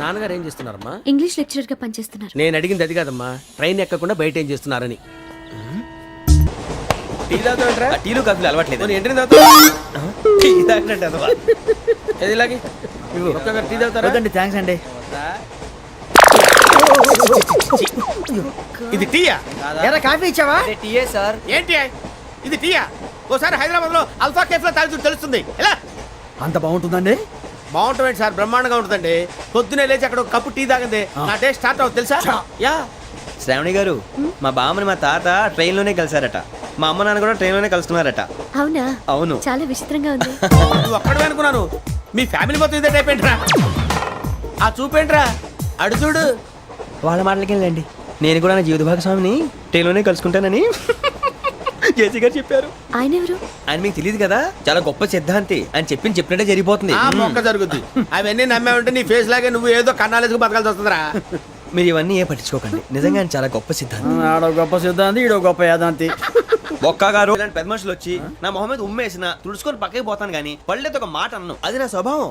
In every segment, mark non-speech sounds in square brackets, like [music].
నాన్నగారు ఏం చేస్తున్నారమ్మా? ఇంగ్లీష్ లెక్చరర్గా పనిచేస్తున్నారు. నేను అడిగింది అది కాదమ్మా. ట్రైన్ ఎక్కకుండా బయట ఏం చేస్తున్నారని. టీ తాగుతావంటరా టీలు కాఫీలు అలవాట్లేదు. పోనీ ఎంట్రీ తాగుతావా టీ తాగినట్టు అదవా. ఏది ఇలాగే? ఒక్కగారు టీ తాగుతారా? వద్దండి థ్యాంక్స్ అండి. ఇది టీయా? ఎరా కాఫీ ఇచ్చావా? టీయే సార్. ఏంటి? ఇది టీయా? ఓసారి హైదరాబాద్లో అల్ఫా కేఫ్లో తాగుతూ తెలుస్తుంది. ఎలా? అంత బాగుంటుందండి? బాగుంటుంది సార్ బ్రహ్మాండంగా ఉంటుందండి. పొద్దునే లేచి అక్కడ ఒక కప్పు టీ తాగింది. నా డే స్టార్ట్ అవుతుంది తెలుసా? యా. శ్రావణి గారు మా బామ్మని మా తాత ట్రైన్లోనే కలిసారట మా అమ్మ నాన్న కూడా ట్రైన్లోనే కలుసుకున్నారట అవునా? అవును. చాలా విచిత్రంగా ఉంది. [laughs] నువ్వు ఒక్కడే అనుకున్నాను మీ ఫ్యామిలీ మొత్తం ఇదే టైప్ ఏంట్రా? ఆ చూపేంట్రా అడు చూడు. వాళ్ళ మాటలకి వెళ్ళండి నేను కూడా నా జీవిత భాగస్వామిని ట్రైన్లోనే కలుసుకుంటానని. జేసీ గారు చెప్పారు. ఆయన ఎవరు ఆయన మీకు తెలియదు కదా? చాలా గొప్ప సిద్ధాంతి. అని చెప్పింది చెప్పినట్టే జరిగిపోతుంది. ఆ మొక్క జరుగుద్ది. అవన్నీ నమ్మే ఉంటే నీ ఫేస్ లాగే నువ్వు ఏదో కన్నాలేసుకు బతకాల్సి వస్తుందిరా. మీరు ఇవన్నీ ఏ పట్టించుకోకండి. నిజంగా ఆయన చాలా గొప్ప సిద్ధాంతి. ఆడో గొప్ప సిద్ధాంతి ఈడో గొప్ప యాదాంతి. ఒక్క గారు ఇలాంటి పెద్ద మనుషులు వచ్చి నా మొహం మీద ఉమ్మేసిన తుడుచుకొని పక్కకి పోతాను కానీ పళ్ళేతో ఒక మాట అన్ను. అది నా స్వభావం.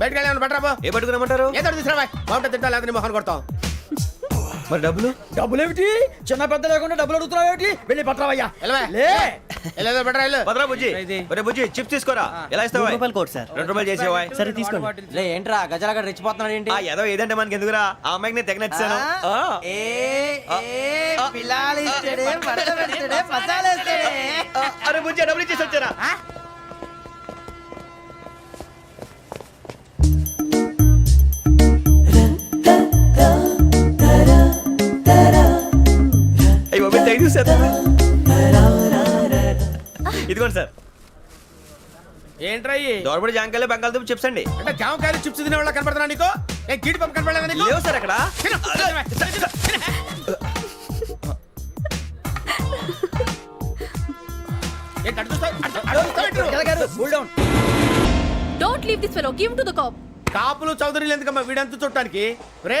బయటకు వెళ్ళాను బట్రాబో ఏ పట్టుకురమ్మంటారు ఏదో తీసుకురా బాగుంటుంది తింటా లేదా నీ మొహన్ కొడతాం. మరి డబ్బులు? డబ్బులు ఏమిటి చిన్న పెద్ద లేకుండా డబ్బులు అడుగుతున్నావు ఏమిటి వెళ్ళి వెళ్ళు. భద్రా బుజ్జి. ఒరే బుజ్జి చిప్స్ తీసుకోరా? ఎలా ఇస్తావా రూపాయలు కోట్ సార్. రెండు రూపాయలు చేసేవా సరే తీసుకోండి. లే ఏంట్రా? గజాల గడ రెచ్చిపోతున్నాడు ఏంటి? ఆ ఏదో ఏదంటే మనకి ఎందుకురా? ఆ అమ్మాయికి నేను తెగ నచ్చాను అరే బుజ్జి డబ్బులు ఇచ్చేసి వచ్చారా? ఇదిగోండి సార్. ఏంట్రా ఇయి? దోరబడి జాంకాయలు బంగాళదుంప చిప్స్ అండి. అంటే జామకాయలు చిప్స్ తినే వాళ్ళ కనపడుతున్నా నీకు? ఏ గీడి పంపు కనపడలేదా నీకు? లేవు సార్ అక్కడ. తిను, తిను, తిను, తిను. ఏంటి అటు చూస్తావు? అటు చూ- అటు చూస్తావు ఏంటి? నువ్వు? Gajala garu cool down don't leave this fellow give to the cop కాపులు చౌదరులు ఎందుకమ్మా? వీడంతా చూడటానికి రే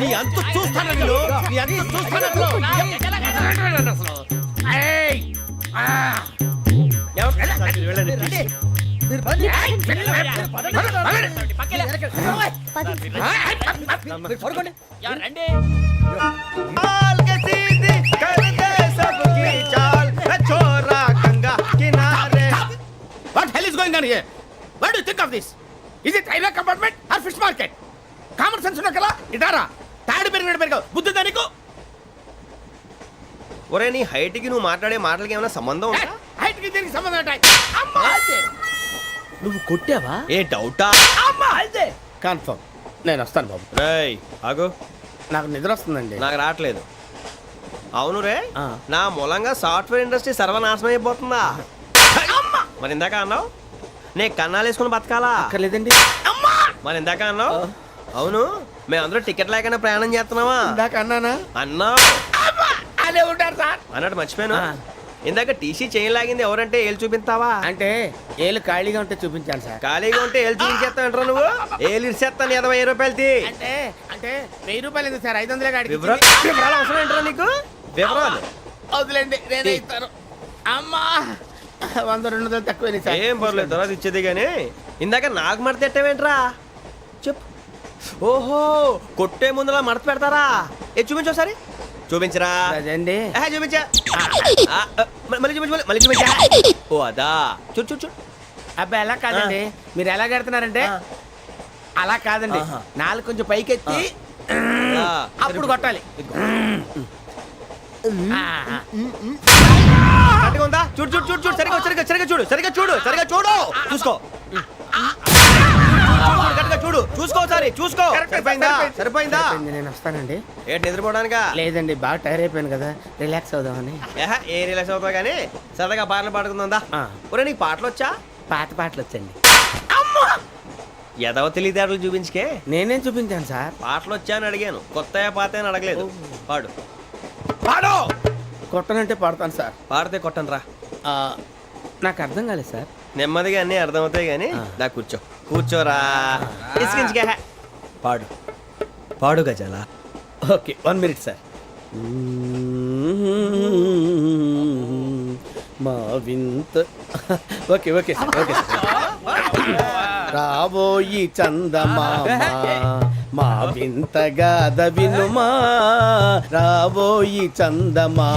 నీ అంత చూస్తాను వీళ్ళు నీ అంత చూస్తాను అసలు వెళ్ళండి What hell is going on here? What do you think of this? Is it railway compartment or fish market? Common sense ఉన్న కదా ఇటారా. తాడు పెరిగినట్టు పెరిగావు. బుద్ధి దానికి ఒరే నీ హైట్కి నువ్వు మాట్లాడే మాటలకి ఏమైనా సంబంధం ఉందా? హైట్కి దీనికి సంబంధం ఉంటాయి అమ్మా! అదే నువ్వు కొట్టావా? ఏ డౌటా? అమ్మా! అదే కన్ఫర్మ్. నేను వస్తాను బాబు. రేయ్ ఆగు. నాకు నిద్ర వస్తుందండి. నాకు రావట్లేదు. అవును రే ఆ. నా మూలంగా సాఫ్ట్వేర్ ఇండస్ట్రీ సర్వనాశనం అయిపోతుందా? మరి ఇందాక అన్నావు? నే కన్నాలు వేసుకుని బతకాలా? అక్కర్లేదండి. అమ్మా! మరి ఇందాక అన్నావు అవును మేమందరూ టికెట్ లేకుండా ప్రయాణం చేస్తున్నావా? ఇందాక అన్నానా? అమ్మా అదే ఉంటారు సార్. అన్నట్టు మర్చిపోయాను. ఇందాక టీసీ చేయి లాగింది ఎవరంటే ఏళ్ళు చూపిస్తావా? అంటే ఏళ్ళు ఖాళీగా ఉంటే చూపించాలి సార్. ఖాళీగా ఉంటే ఏళ్ళు చూపించేస్తానంటారా నువ్వు? ఏళ్ళు ఇచ్చేస్తాను ఇరవై ఐదు రూపాయలు తీ అంటే అంటే వెయ్యి రూపాయలు ఎందుకు సార్? ఐదు వందలే కాడికి వివరాలు వివరాలు అవసరం ఏంటరా నీకు? వివరాలు. వదిలేండి నేనే ఇస్తాను. అమ్మా వంద రెండు వందలు తక్కువ సార్. ఏం పర్లేదు తర్వాత ఇచ్చేది కానీ ఇందాక నాకు మడత ఎట్టవేంట్రా? ఓహో కొట్టే ముందులా మడత పెడతారా? ఏ చూపించు ఒకసారి. చూపించరా. అదండి ఆహా, చూపించా. ఆ, ఆ, మ- మళ్ళీ చూపించు మళ్ళీ- మళ్ళీ చూపించా. ఓ అదా. చూడు చూడు చూడు. అబ్బా ఎలా కాదండి? మీరు ఎలా కడుతున్నారంటే ఆ. అలా కాదండి. ఆహా. నాలుగు కొంచెం పైకెత్తి అప్పుడు కొట్టాలి. కరెక్ట్గా ఉందా? చూడు చూడు చూడు చూడు. సరిగా సరిగా సరిగా చూడు. సరిగా చూడు. సరిగా చూడు చూసుకో. చూడు చూసుకో ఒకసారి చూసుకో. సరిపోయిందా? సరిపోయిందా. నేను వస్తానండి. ఏంటి నిద్రపోవడానికా? లేదండి బాగా టైర్ అయిపోయాను కదా రిలాక్స్ అవుదామని. ఏహ, ఏ రిలాక్స్ అవుతావు కానీ సరదాగా పాటలు పాడుకుందా. ఒరే నీకు పాటలు వచ్చా పాత పాటలు వచ్చండి ఎదవ తెలివితేటలు చూపించుకే. నేనేం చూపించాను సార్? పాటలు వచ్చా అని అడిగాను. కొత్త పాత అని అడగలేదు. పాడు. పాడు! కొట్టనంటే పాడతాను సార్. పాడితే కొట్టను రా నాకు అర్థం కాలేదు సార్. నెమ్మదిగా అన్నీ అర్థమవుతాయి కానీ దా కూర్చో. కూర్చోరా. పాడు. పాడు Gajala. Okay one minute sir. మా వింత. ఓకే ఓకే సార్ ఓకే రాబోయి చందమామ మా వింత గాథ వినుమా. రాబోయి చందమామ.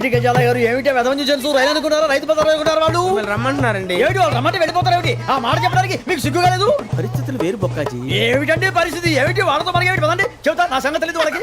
ఏమిటి గజాల గారు? ఏమిటి? వెదవని తెలుసు రైలు అనుకున్నారా? రైతు బజార్ అనుకున్నారు వాళ్ళు? మిమ్మల్ని రమ్మంటున్నారండి ఏమిటి? వాళ్ళు రమ్మంటే వెళ్ళిపోతారు ఏమిటి? ఆ మాట చెప్పడానికి మీకు సిగ్గు కాలేదు? పరిస్థితులు వేరు బొక్కాజీ. ఏమిటండి పరిస్థితి? ఏమిటి? వాళ్ళతో మనకి ఏమిటి? పదండి. చెబుతా నా సంగతి తెలియదు వాళ్ళకి.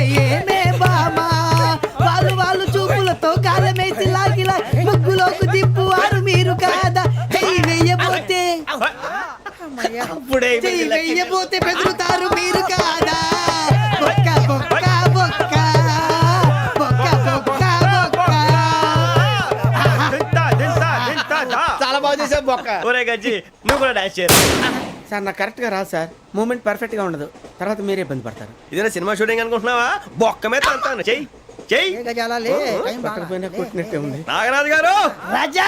అప్పుడే వెయ్యబోతే బెదురుతారు మీరు కాదా? బొక్క బొక్క బొక్క. చాలా బాగా చేసావు బొక్క. ఒరే గజ్జి నువ్వు కూడా డాన్స్ చేయరు? సార్ నాకు కరెక్ట్గా రాదు సార్. మూమెంట్ పర్ఫెక్ట్గా ఉండదు. తర్వాత మీరే ఇబ్బంది పడతారు. ఇదేనా సినిమా షూటింగ్ అనుకుంటున్నావా? బొక్క మీద తంతాను చెయ్యి చెయ్యి. గజాలాలే టైం పక్కన పోయినా కొట్టినట్టే ఉంది. నాగరాజు గారు రాజా!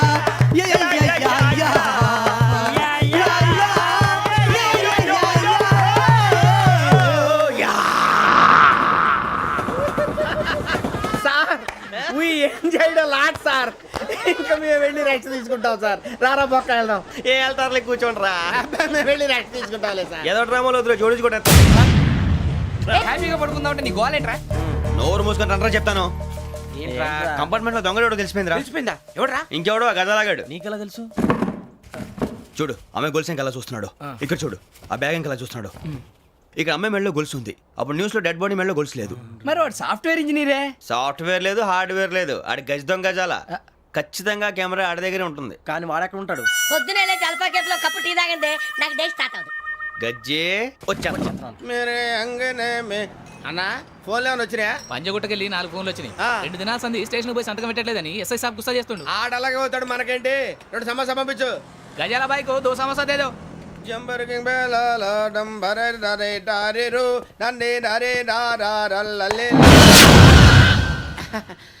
ఇంకా మేము వెళ్ళి రెస్ట్ తీసుకుంటాం సార్. రారా బొక్క వెళ్దాం. ఏ వెళ్తారులే కూర్చోండి రా. మేము వెళ్ళి రెస్ట్ తీసుకుంటాంలే సార్. ఏదో డ్రామాలో వద్దు జోడించుకుంటా హ్యాపీగా పడుకుందాం అంటే నీ గోలేంట్రా నోరు మూసుకొని రండ్రా చెప్తాను. ఏంట్రా? కంపార్ట్మెంట్లో దొంగడు తెలిసిపోయిందిరా. తెలిసిపోయిందా? ఎవడ్రా? ఇంకెవడో ఆ గదలాగాడు నీకెలా తెలుసు? చూడు ఆమె గొలుసు ఇంకలా చూస్తున్నాడు. ఇక్కడ చూడు ఆ బ్యాగ్ ఇంకలా చూస్తున్నాడు. ఇక్కడ అమ్మాయి మెడలో గొలుసు ఉంది. అప్పుడు న్యూస్లో డెడ్ బాడీ మెడలో గొలుసు లేదు. మరి వాడు సాఫ్ట్వేర్ ఇంజనీరే సాఫ్ట్వేర్ లేదు హార్డ్వేర్ లేదు. ఆడి గజ దొంగ గజాల. ఖచ్చితంగా కెమెరా ఆడి దగ్గరే ఉంటుంది. కానీ వాడెక్కడ ఉంటాడు? పొద్దునే లేచి అల్పా కేఫ్లో కప్పు టీ తాగిందే నాకు డే స్టార్ట్ అవుతుంది గజ్జే. వచ్చా మీరే అంగనే మే. అన్నా ఫోన్లో ఏమైనా వచ్చినాయా? పంజగుట్టకెళ్ళి నాలుగు ఫోన్లు వచ్చినాయి. ఆ. రెండు దినాల సంది స్టేషన్ పోయి సంతకం పెట్టలేదని ఎస్ఐ సాబ్ గుస్తా చేస్తుండు. ఆడలాగే పోతాడు మనకేంటి? రెండు సమస్య పంపించు. గజాల బైక్ దో సమస్య దేదో జంబరకింగ్ బేలాల డంబరే డరే డారిరు నన్నే డరే డారారల్లలే. [laughs]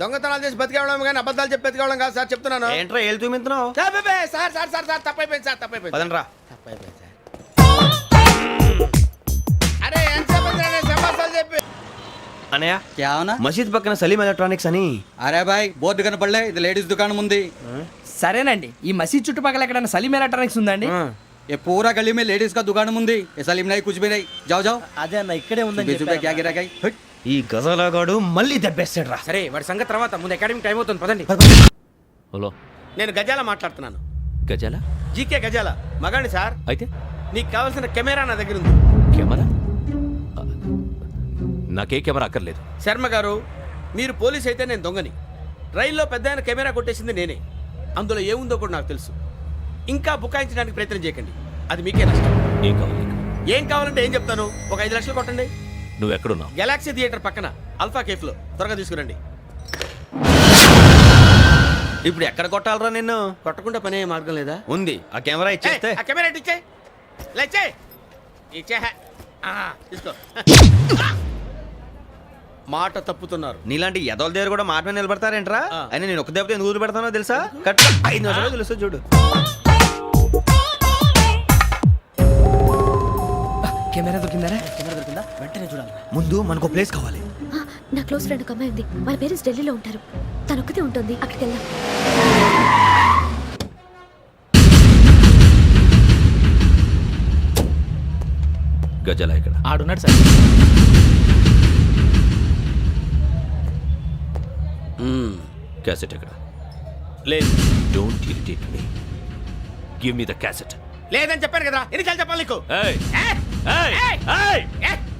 దొంగతనాలు చేసి బతికేవడం కానీ అబద్ధాలు చెప్పి బతికేవడం కాదు సార్ చెప్తున్నాను ఏంట్రా ఏళ్ళు చూపించినావు సార్, బే, బే, సార్ సార్ సార్ సార్ తప్పైపోయింది సార్ తప్పైపోయింది పదండ్రా తప్పైపోయింది సార్ అరే ఎంత సమాసాలు చెప్పి అనయ్య क्या होना మసీద్ పక్కన సలీం ఎలక్ట్రానిక్స్ అని అరే బాయ్ బోర్డు కనపడలే ఇది లేడీస్ దుకాణం ఉంది సరేనండి ఈ మసీద్ చుట్టుపక్కల ఎక్కడైనా సలీం ఎలక్ట్రానిక్స్ ఉందండి ये पूरा गली में लेडीज का दुकान मुंदी ये सलीम नहीं कुछ भी नहीं जाओ जाओ అదే అన్న ఇక్కడే ఉందని बीस रुपए क्या गिरा गई हट। ఈ గజలగాడు మళ్ళీ దెబ్బేస్తాడు రా సరే వాడి సంగతి తర్వాత. ముందు అకాడమిక్ టైం అవుతుంది. పదండి. హలో. నేను గజాల మాట్లాడుతున్నాను. గజాల? జీకే గజాల. మగాండి సార్. అయితే? నీకు కావాల్సిన కెమెరా నా దగ్గర ఉంది. కెమెరా? నాకే కెమెరా అక్కర్లేదు. శర్మ గారు మీరు పోలీస్ అయితే నేను దొంగని. రైల్లో పెద్ద ఆయన కెమెరా కొట్టేసింది నేనే. అందులో ఏముందో కూడా నాకు తెలుసు. ఇంకా బుకాయించడానికి ప్రయత్నం చేయకండి. అది మీకే నష్టం. ఏం కావాలి? నీకు? ఏం కావాలంటే ఏం చెప్తాను? ఒక ఐదు లక్షలు కొట్టండి. నువ్వు ఎక్కడున్నావు గెలాక్సీ థియేటర్ పక్కన. అల్ఫా కేఫ్లో. త్వరగా తీసుకురండి. ఇప్పుడు ఎక్కడ కొట్టాలరా నిన్ను? కొట్టకుండా పనే మార్గం లేదా? ఉంది. ఆ కెమెరా ఇచ్చేస్తే. ఆ కెమెరా ఇచ్చే లేచే ఇచ్చే. ఆ, తీసుకో. మాట తప్పుతున్నారు. నీలాంటి ఎదల దగ్గర కూడా మాట మీద నిలబడతారేంట్రా. అయినా నేను ఒక దెబ్బతో ఎందుకు పెడతానో తెలుసా? కట్. ఐదు నిమిషాలు తెలుసు చూడు. కెమెరా దొరికిందరా? వెంటనే చూడాలి. ముందు మనకు ప్లేస్ కావాలి. నా క్లోజ్ ఫ్రెండ్ ఒక అమ్మాయి ఉంది. వాళ్ళ పేరెంట్స్ ఢిల్లీలో ఉంటారు. తను ఒక్కతే ఉంటుంది. అక్కడికి వెళ్దాం. గజాల ఇక్కడ. ఆడున్నాడు సార్. క్యాసెట్ ఎక్కడ? లేదు. Don't irritate me give me the cassette లేదని చెప్పాను కదా ఎన్నిసార్లు చెప్పాలి నీకు? ఏయ్ ఏయ్, ఏయ్ ఏయ్, ఏయ్. ఏయ్,